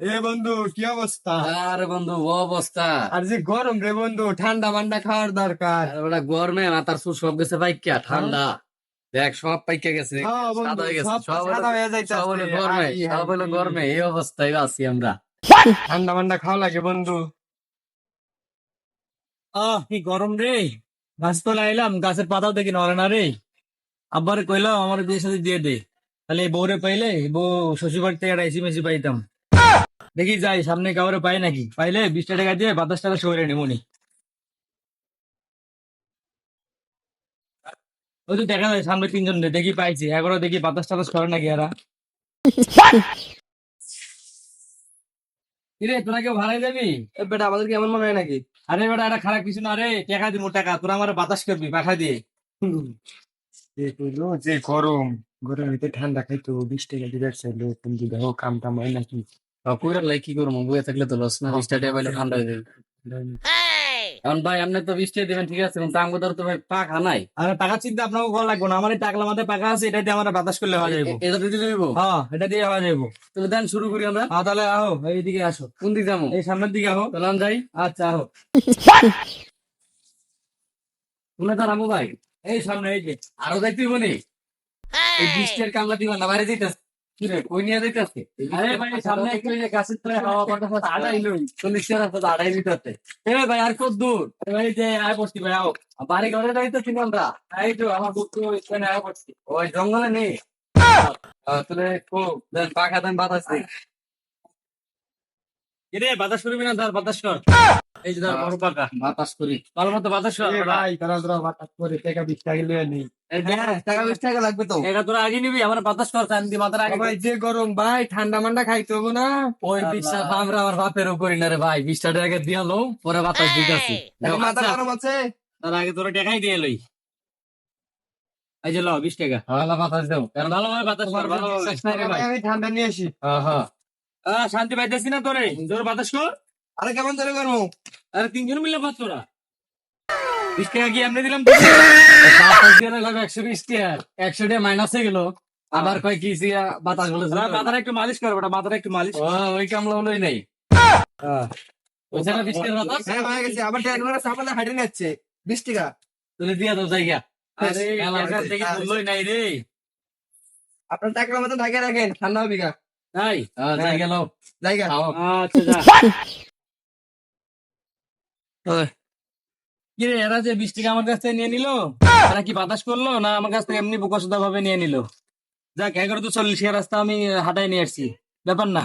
এ বন্ধু কি অবস্থা? আরে বন্ধু ও অবস্থা। আর যে গরম রে বন্ধু ঠান্ডা মান্ডা খাওয়ার দরকার। আরে বেটা গরমে মাথার সুর সব গেছে পাইকা ঠান্ডা। দেখ সব পাইকা গেছে। হ্যাঁ সাদা হয়ে গেছে সব হলো- হয়ে যাইতাছে। সব হলো গরমে সব হলো গরমে এই অবস্থায় আছি আমরা। ঠান্ডা মান্ডা খাওয়া লাগে বন্ধু। আহ কি গরম রে? গাছ তো লাইলাম গাছের পাতাও দেখি নড়ে না রে আব্বার কইলাম আমার বিয়ে সাথে দিয়ে দে। তাহলে বউরে পাইলে বউ শ্বশুর বাড়ি থেকে একটা এসি মেসি পাইতাম। দেখি যাই সামনে কাউরে পাই নাকি? পাইলে বিশটা টাকা দিয়ে বাতাস টাকা সরে নিমুনি ওই তো দেখা যায় সামনে তিনজন দেখি পাইছি। এগারো দেখি বাতাস টাতাস করে নাকি এরা। কিরে তোরা কেউ ভাড়াই যাবি? বেটা আমাদের কেমন মনে হয় নাকি? আরে বেটা এটা খারাপ কিছু না রে। টাকা দিব টাকা। তোরা আমার বাতাস করবি পাঠা দিয়ে। যে গরম গরম ভিতরে ঠান্ডা খাইতো বিশ টাকা দিবে চাইলো কিন্তু দেখো কাম টাম হয় নাকি। কুইরা লাই কি করব বয়ে থাকলে তো লস না টাকা পাইলে ঠান্ডা হয়ে যাবে। এখন ভাই আপনি তো দিবেন ঠিক আছে কিন্তু তো ভাই পাখা নাই। আরে টাকা চিন্তা আপনাকে করা লাগবে না আমার টাকলা মাথায় পাকা আছে এটা দিয়ে আমরা বাতাস করলে হওয়া যাইব। এটা দেবো হ্যাঁ এটা দিয়ে হওয়া যাইব। দেন শুরু করি আমরা। হ্যাঁ তাহলে আহো এইদিকে আসো। কোন দিক যাব? এই সামনের দিকে আহো। তাহলে আমি যাই। আচ্ছা আহো। কোনে দাঁড়াবো ভাই? এই সামনে এই যে। আরও যাইতে বনি এই বৃষ্টির কামলা দিবা না বাইরে কি নিয়ে যাইতেছে? আরে ভাই সামনে একটু গাছের তলায় হাওয়া বাতাস আড়াই লই। চল্লিশ টাকা আড়াই লিটারতে। এ ভাই আর কত দূর? ভাই যে আয় পড়ছি ভাই আও। বাড়ি ঘরে যাইতেছি না আমরা? এই তো আমার বুক তো এখানে আয় পড়ছি। ওই জঙ্গলে নেই? তাহলে কো দেন পাখা দেন বাতাস দিই। এরে বাতাস করবি না ধর বাতাস কর। এই যে ধর বড় পাকা। বাতাস করি। ভালো মতো বাতাস ভাই তারা তোরা বাতাস করে টাকা বিশ টাকা লইয়া নেই টাকা বিশ টাকা লাগবে তো। এটা তোরা আগে নিবি আমার বাতাস কর চান দি মাথার আগে ভাই যে গরম ভাই ঠান্ডা মান্ডা খাইতে হব না। ওই বিশ্বাস আমরা আমার বাপেরও করি না রে ভাই বিশ টাকা দিয়ালো পরে বাতাস দিতেছি। মাথা গরম আছে? তার আগে তোরা টাকাই দিয়ে লই। এই যে ল বিশ টাকা। ভালো বাতাস দেও। কারণ ভালোভাবে বাতাস ভাই আমি ঠান্ডা নিয়ে আসি। হ্যাঁ হ্যাঁ। শান্তি পাইতেছি না তোরে। তোর বাতাস কর। আরে কেমন ধরে করব? আরে তিনজন মিলে বাদ তোরা বিশ টাকা কি এমনি দিলাম? একশো বিশ টাকা একশো টাকা মাইনাসে গেল। আবার কয় কি বাতাস বলে মাথার একটু মালিশ কর বেটা মাথার একটু মালিশ। ওই কামলা হলোই নাই। ওইখানে বিশ টাকা বাতাস? হ্যাঁ সাপালে নিচ্ছে। বিশ টাকা। তুলে দিয়া দাও জায়গা। আরে বললোই নাই রে। আপনার টাকার মতো ঢাকে রাখেন। ঠান্ডা হবে গা। তাই হ্যাঁ, জায়গা জায়গা। আচ্ছা যা কি রে, এরা যে বিশ টাকা আমার কাছ থেকে নিয়ে নিল? এরা কি বাতাস করল? না আমার কাছ থেকে এমনি বোকাসোদা ভাবে নিয়ে নিল? যাক এগারো তো চল্লিশ রাস্তা আমি হাঁটাই নিয়ে আসছি। ব্যাপার না।